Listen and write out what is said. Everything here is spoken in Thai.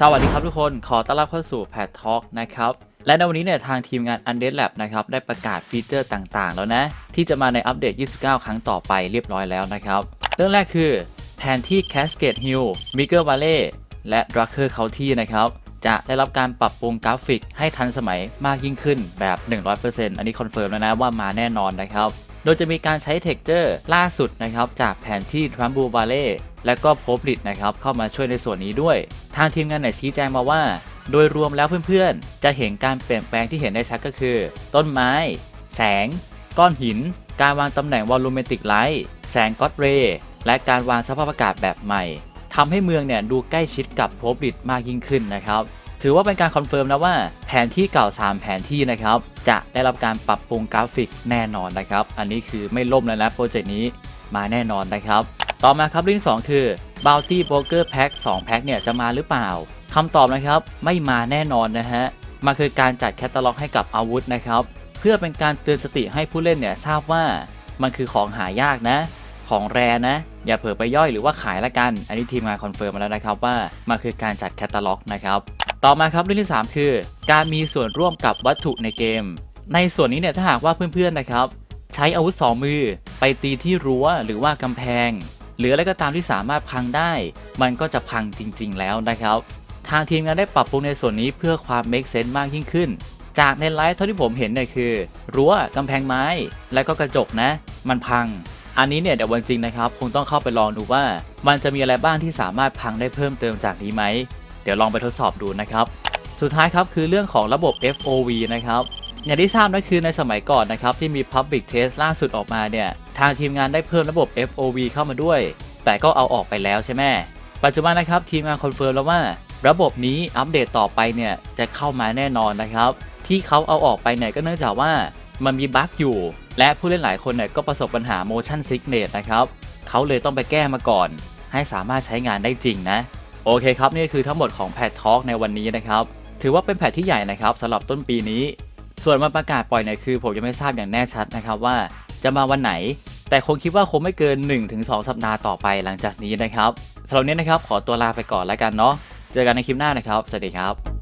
สวัสดีครับทุกคนขอต้อนรับเข้าสู่แพททอ l k นะครับ และในวันนี้เนี่ยทางทีมงาน Undead Lab นะครับได้ประกาศฟีเจอร์ต่างๆ แล้วนะ ที่จะมาในอัปเดต 29 ครั้งต่อไปเรียบร้อยแล้วนะครับ เรื่องแรกคือแผนที่ Cascade Hill m i g e r Valley และ Drucker County นะครับจะได้รับการปรับปรุงกราฟิกให้ทันสมัยมากยิ่งขึ้นแบบ 100%อันนี้คอนเฟิร์มแล้วนะว่ามาแน่นอนนะครับ โดยจะมีการใช้เท็กเจอร์ล่าสุดนะครับจากแผนที่ t r a m b u Valley และก็โพบลิดนะครับเข้ามาช่วยในส่วนนี้ด้วย ทางทีมงานเนี่ยชี้แจงมาว่า โดยรวมแล้วเพื่อนๆ จะเห็นการเปลี่ยนแปลงที่เห็นได้ชัดก็คือ ต้นไม้ แสง ก้อนหิน การวางตำแหน่งวอลลูเมติกไลท์แสงก็อดเรย์และการวางสภาพอากาศแบบใหม่ทำให้เมืองเนี่ยดูใกล้ชิดกับโพบลิดมากยิ่งขึ้นนะครับ ถือว่าเป็นการคอนเฟิร์มนะว่าแผนที่เก่า 3 แผนที่นะครับ จะได้รับการปรับปรุงกราฟิกแน่นอนนะครับ อันนี้คือไม่ล่มแล้วนะโปรเจกต์นี้มาแน่นอนนะครับ ต่อมาครับเรื่องที่สองคือ Bounty Broker Pack 2แพ็คเนี่ยจะมาหรือเปล่าคำตอบนะครับไม่มาแน่นอนนะฮะมันคือการจัดแคตตาล็อกให้กับอาวุธนะครับ เพื่อเป็นการเตือนสติให้ผู้เล่นเนี่ยทราบว่ามันคือของหายากนะ ของแรนะ อย่าเผลอไปย่อยหรือว่าขายละกัน อันนี้ทีมงานคอนเฟิร์มมาแล้วนะครับว่ามันคือการจัดแคตตาล็อกนะครับ ต่อมาครับเรื่องที่ 3 คือ การมีส่วนร่วมกับวัตถุในเกม ในส่วนนี้เนี่ยถ้าหากว่าเพื่อนๆนะครับใช้อาวุธ 2 มือ ไปตีที่รั้วหรือว่ากำแพง หรืออะไรก็ตามที่สามารถพังได้ มันก็จะพังจริง ๆ แล้วนะครับ ทางทีมงานได้ปรับปรุงในส่วนนี้เพื่อความ make sense มากยิ่งขึ้น จากในไลฟ์เท่าที่ผมเห็นเนี่ยคือ รั้วกำแพงไม้ และก็กระจกนะ มันพัง อันนี้เนี่ยเดี๋ยววันจริงนะครับ คงต้องเข้าไปลองดูว่า มันจะมีอะไรบ้างที่สามารถพังได้เพิ่มเติมจากนี้ไหม เดี๋ยวลองไปทดสอบดูนะครับ สุดท้ายครับคือเรื่องของระบบ FOV นะครับอย่างที่ทราบนะคือในสมัยก่อนนะครับที่มี Public Test ล่าสุดออกมาเนี่ยทางทีมงานได้เพิ่มระบบ FOV เข้ามาด้วย แต่ก็เอาออกไปแล้วใช่ไหมปัจจุบันนะครับทีมงานคอนเฟิร์มแล้วว่า ระบบนี้อัปเดตต่อไปเนี่ยจะเข้ามาแน่นอนนะครับ ที่เขาเอาออกไปเนี่ยก็เนื่องจากว่ามันมีบั๊กอยู่ และผู้เล่นหลายคนเนี่ยก็ประสบปัญหา motion sickness นะครับเขาเลยต้องไปแก้มาก่อน ให้สามารถใช้งานได้จริงนะ โอเคครับนี่คือทั้งหมดของแพททอล์กในวันนี้นะครับ ถือว่าเป็นแพทที่ใหญ่นะครับสำหรับต้นปีนี้ ส่วนมาประกาศปล่อยเนี่ยคือผมยังไม่ทราบอย่างแน่ชัดนะครับว่าจะมาวันไหน แต่คงคิดว่าคงไม่เกิน 1-2 สัปดาห์ต่อไปหลังจากนี้นะครับสำหรับวันนี้นะครับขอตัวลาไปก่อนแล้วกันเนาะเจอกันในคลิปหน้านะครับสวัสดีครับ